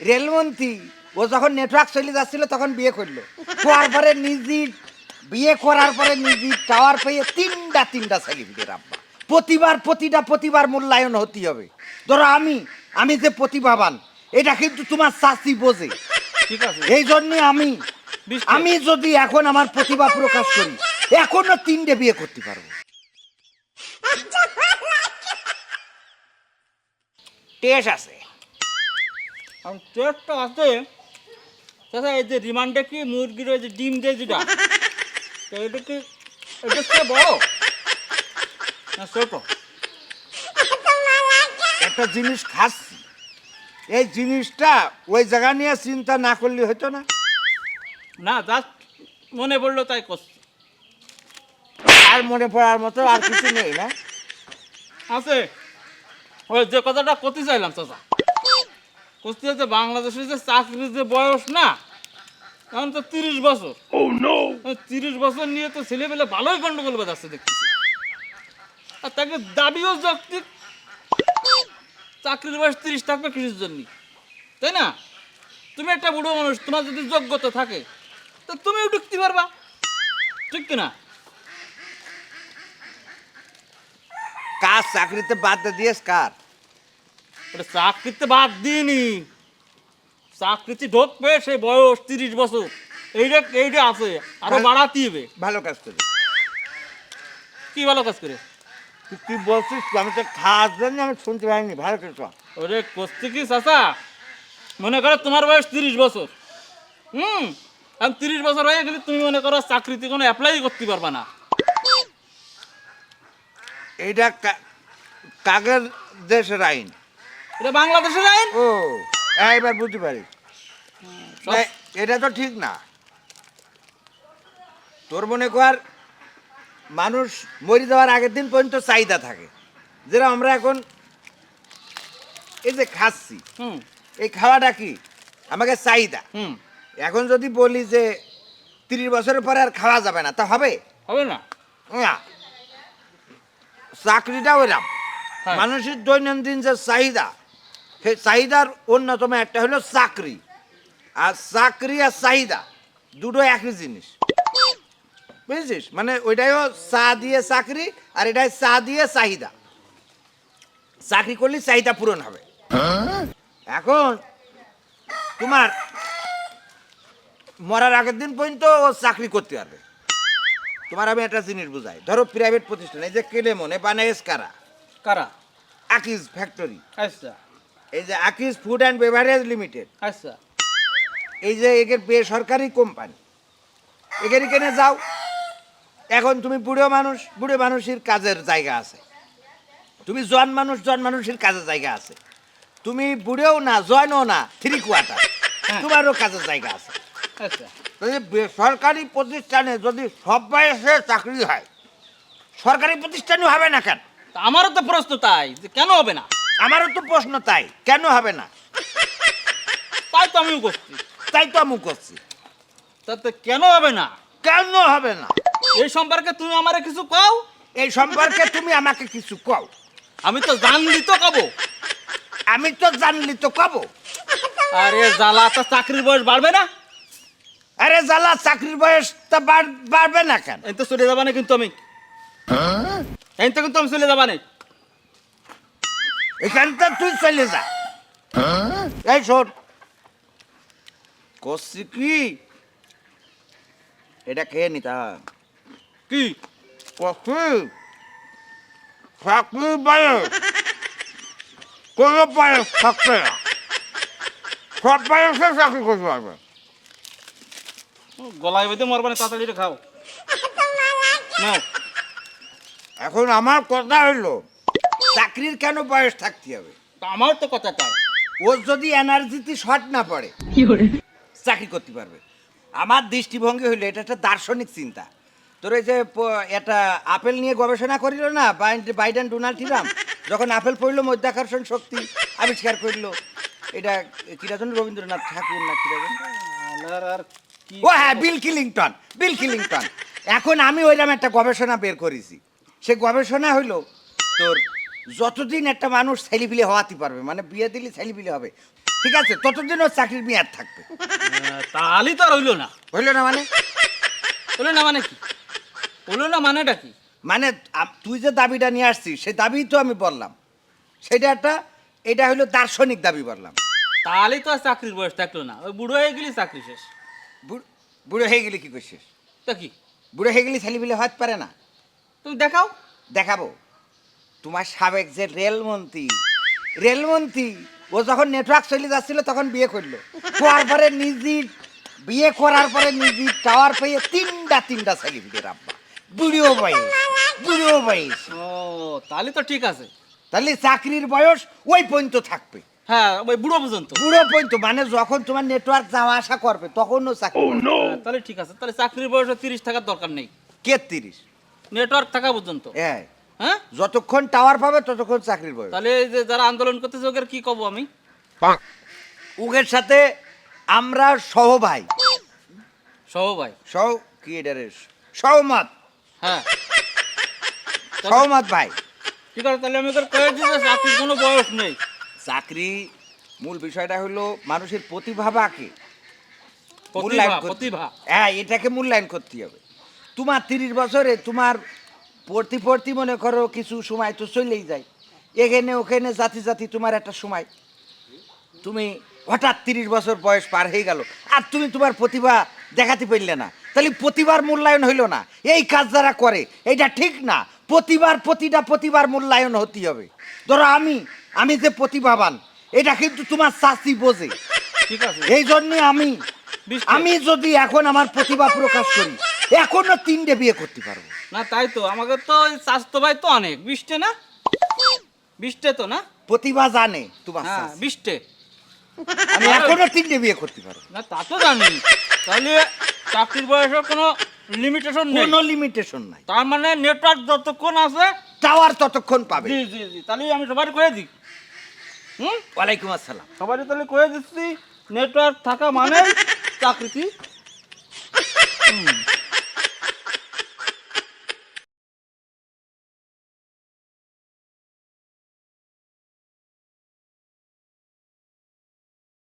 রেলমন্ত্রী ও যখন নেটওয়ার্ক চলে যাচ্ছিল তখন বিয়ে করল। করার পরে নিজে বিয়ে করার পরে নিজে টাওয়ার পেয়ে তিনটা তিনটা সেলিব্রিটির আব্বা। প্রতিবার প্রতিটা প্রতিবার মূল্যায়ন হতে হবে। ধরো আমি আমি যে প্রতিভাবান এটা কিন্তু তোমার শাস্তি বোঝে। ঠিক আছে। এই জন্য আমি আমি যদি এখন আমার প্রতিভা প্রকাশ করি এখনও তিনটে বিয়ে করতে পারব। টেস আছে। আর টেস্টটা আছে। চাচা, এই যে রিমান্ডে কি মুরগির ওই যে ডিম দেয় যেটা তো এটা কি এটা সে বড়? না ছোট? একটা জিনিস খাচ্ছি। এই জিনিসটা ওই জায়গা নিয়ে চিন্তা না করলে হতো না। না জাস্ট মনে পড়ল তাই করছি। আর মনে পড়ার মতো আর কিছু নেই না। আছে। ওই যে কথাটা করতে চাইলাম, চাচা। করতে হচ্ছে বাংলাদেশের যে চাকরির যে বয়স না এখন তো তিরিশ বছর। তিরিশ বছর নিয়ে তো ছেলেবেলে ভালোই গন্ডগোল বাজাচ্ছে দেখতেছি। আর তাকে দাবিও যৌক্তিক। চাকরির বয়স তিরিশ থাকবে কৃষির জন্য। তাই না? তুমি একটা বুড়ো মানুষ তোমার যদি যোগ্যতা থাকে তো তুমিও ঢুকতে পারবা। ঠিক কিনা কাজ চাকরিতে বাদ দিয়েস কার? ওটা চাকরিতে বাদ দিইনি। চাকরিতে ঢুকবে সেই বয়স তিরিশ বছর। এইটা এইটা আছে। আরও বাড়াতে হবে। ভালো কাজ করে। কি ভালো কাজ করে? তুই কি বলছিস আমি তো খাওয়ার জন্য আমি শুনতে পাইনি। ভালো করে। ওরে করতে কি চাচা? মনে করো তোমার বয়স তিরিশ বছর। হুম? আমি তিরিশ বছর হয়ে গেলে তুমি মনে করো চাকরিতে কোনো অ্যাপ্লাই করতে পারবা না। এইটা কাগের দেশের আইন। এটা বাংলাদেশের আইন ও এবার বুঝতে পারি। না, এটা তো ঠিক না। তোর মনে কর মানুষ মরে যাওয়ার আগের দিন পর্যন্ত চাহিদা থাকে। যেটা আমরা এখন এই যে খাচ্ছি হুম। এই খাওয়াটা কি? আমাকে চাহিদা। হুম। এখন যদি বলি যে তিরিশ বছরের পরে আর খাওয়া যাবে না তা হবে? হবে না। না। চাকরিটা ওইরাম হ্যাঁ। মানুষের দৈনন্দিন যে চাহিদা সেই চাহিদার অন্যতম একটা হলো চাকরি। আর চাকরি আর চাহিদা দুটো একই জিনিস। বুঝেছিস? মানে ওইটাইও চা দিয়ে চাকরি আর এটাই চা দিয়ে চাহিদা। চাকরি করলে চাহিদা পূরণ হবে। এখন তোমার মরার আগের দিন পর্যন্ত ও চাকরি করতে পারবে। তোমার আমি একটা জিনিস বুঝাই। ধরো প্রাইভেট প্রতিষ্ঠান এই যে কেলেমন এ বানায় কারা? কারা? আকিজ ফ্যাক্টরি আচ্ছা। এই যে Akij food and beverage limited আচ্ছা। এই যে এদের বেসরকারি কোম্পানি। এখানে এখানে যাও। এখন তুমি বুড়ো মানুষ বুড়ো মানুষের কাজের জায়গা আছে। তুমি জন মানুষ জন মানুষের কাজের জায়গা আছে। তুমি বুড়েও না জনও না থ্রি কোয়ার্টার হ্যাঁ। তোমারও কাজের জায়গা আছে। আচ্ছা। যদি বেসরকারি প্রতিষ্ঠানে যদি সব বয়সে চাকরি হয় সরকারি প্রতিষ্ঠানে হবে না কেন? আমারও তো প্রশ্ন তাই যে কেন হবে না? আমারও তো প্রশ্ন তাই কেন হবে না? তাই তো আমিও করছি। তাই তো আমি করছি। তাতে কেন হবে না? কেন হবে না? এই সম্পর্কে তুমি আমারে কিছু কও? এই সম্পর্কে তুমি আমাকে কিছু কও। আমি তো জানলি তো কব। আমি তো জানলি তো কব। আরে জ্বালা তো চাকরির বয়স বাড়বে না। আরে জ্বালা চাকরির বয়স তা বাড়- বাড়বে না কেন? এই তো চলে যাবা না কিন্তু আমি। এই তো কিন্তু আমি চলে যাবা না এখান তো তুই চলে যা। এই শোন। করছি কি? এটা খেয়ে নিতা কি? করছি। চাকরির বয়স কোনো বয়স থাকবে না। সব বয়সে চাকরি করতে পারবে গলায় বেঁধে মরবা না তাড়াতাড়ি খাও। এখন আমার কথা হইল। চাকরির কেন বয়স থাকতে হবে? তা আমার তো কথা তাই। ওর যদি এনার্জিতে শর্ট না পড়ে চাকরি করতে পারবে। আমার দৃষ্টিভঙ্গি হইল এটা একটা দার্শনিক চিন্তা। তোর এই যে একটা আপেল নিয়ে গবেষণা করিল না বাইডেন ডোনাল্ড ট্রাম্প? যখন আপেল পড়ল মধ্যাকর্ষণ শক্তি আবিষ্কার করল। এটা কিরা যেন রবীন্দ্রনাথ ঠাকুর না কিরা যেন? আর আর ও হ্যাঁ বিল কিলিংটন বিল কিলিংটন। এখন আমি ওইরকম একটা গবেষণা বের করেছি। সে গবেষণা হইল তোর যতদিন একটা মানুষ ছেলিপিলি হওয়াতে পারবে মানে বিয়ে দিলে ছেলিপিলি হবে ঠিক আছে ততদিন ওর চাকরির মেয়াদ থাকবে। আহ, তাহলেই তো আর হইল না। হইল না মানে? হইল না মানে কি? হইল না মানেটা কি? মানে আম- তুই যে দাবিটা নিয়ে আসছিস সেই দাবি তো আমি বললাম। সেটা একটা এটা হলো দার্শনিক দাবি বললাম। তাহলেই তো আর চাকরির বয়স থাকল না। ওই বুড়ো হয়ে গেলি চাকরি শেষ। বুড়- বুড়ো হয়ে গেলে কি করছিস? তা কি? বুড়ো হয়ে গেলে ছেলেপিলে হতে পারে না। তুমি দেখাও। দেখাবো। তোমার সাবেক যে রেলমন্ত্রী রেলমন্ত্রী ও যখন নেটওয়ার্ক চলে যাচ্ছিল তখন বিয়ে করল। করার পরে নিজে বিয়ে করার পরে নিজে টাওয়ার পেয়ে তিনটা তিনটা ছেলেপিলের আব্বা। বুড়িও বয়স বুড়িও বয়স। ও তাহলে তো ঠিক আছে। তাহলে চাকরির বয়স ওই পর্যন্ত থাকবে। হ্যাঁ ওই বুড়ো পর্যন্ত। বুড়ো পর্যন্ত মানে যখন তোমার নেটওয়ার্ক যাওয়া আসা করবে তখনও চাকরি। হ্যাঁ, তাহলে ঠিক আছে। তাহলে চাকরির বয়স তিরিশ থাকার দরকার নেই। কে তিরিশ নেটওয়ার্ক থাকা পর্যন্ত। হ্যাঁ। হ্যাঁ? যতক্ষণ টাওয়ার পাবে ততক্ষণ চাকরির বয়স তাহলে এই যে যারা আন্দোলন করতেছে ওদের কি কব আমি? উগের সাথে আমরা সহভাই সহ ভাই? সহ কি এটা রে সহমত হ্যাঁ সহমত ভাই। ঠিক আছে তাহলে আমি ওদের কয়ে যে চাকরির কোনো বয়স নেই। চাকরি মূল বিষয়টা হলো মানুষের প্রতিভা মূল্যায়ন করতে- প্রতিভা। হ্যাঁ এটাকে মূল্যায়ন করতে হবে। তোমার তিরিশ বছরে তোমার পড়তি পড়তি মনে করো কিছু সময় তো চলেই যায়। এখানে ওখানে জাতি জাতি তোমার একটা সময়। তুমি হঠাৎ তিরিশ বছর বয়স পার হয়ে গেল আর তুমি তোমার প্রতিভা দেখাতে পারলে না। তাহলে প্রতিভার মূল্যায়ন হইল না। এই কাজ যারা করে এটা ঠিক না। প্রতিবার প্রতিটা প্রতিবার মূল্যায়ন হতে হবে। ধরো আমি আমি যে প্রতিভাবান এটা কিন্তু তোমার শাস্তি বোঝে। ঠিক আছে। এই জন্যে আমি আমি যদি এখন আমার প্রতিভা প্রকাশ করি এখনও তিনটে বিয়ে করতে পারব। না তাই তো আমাকে তো স্বাস্থ্য ভাই তো অনেক। বিশটে না? বিশটে তো না? প্রতিভা জানে তোমার হ্যাঁ। বিশটে আমি এখনও তিনটে বিয়ে করতে পারব। না তা তো জানি। তাহলে চাকরির বয়সের কোনো লিমিটেশন নেই। কোনো লিমিটেশন নাই। তার মানে নেটওয়ার্ক যতক্ষণ আছে টাওয়ার ততক্ষণ পাবে। জি জি জি তাহলে আমি সবাই করে দিই। হুম? ওয়ালাইকুম আসসালাম। সবাই তাহলে করে দিচ্ছি নেটওয়ার্ক থাকা মানে চাকরি